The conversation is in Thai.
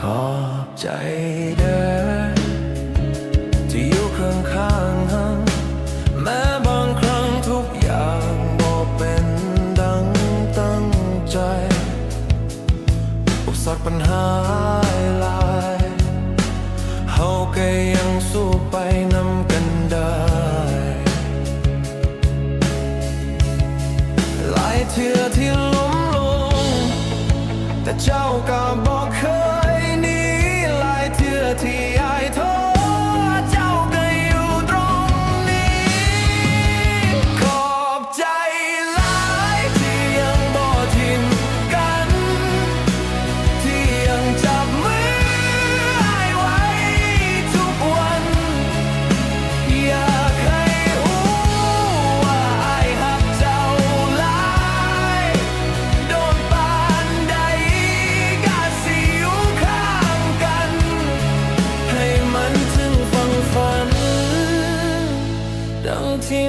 ขอบใจเด้อที่อยู่ข้างข้างๆหันแม้บางครั้งทุกอย่างบ่เป็นดังตั้งใจอุปสรรคปัญหาหลายเฮาก็ยังสู้ไปนำกันได้หลายเทื่อที่ล้มลงแต่เจ้าก็บ เมันถึ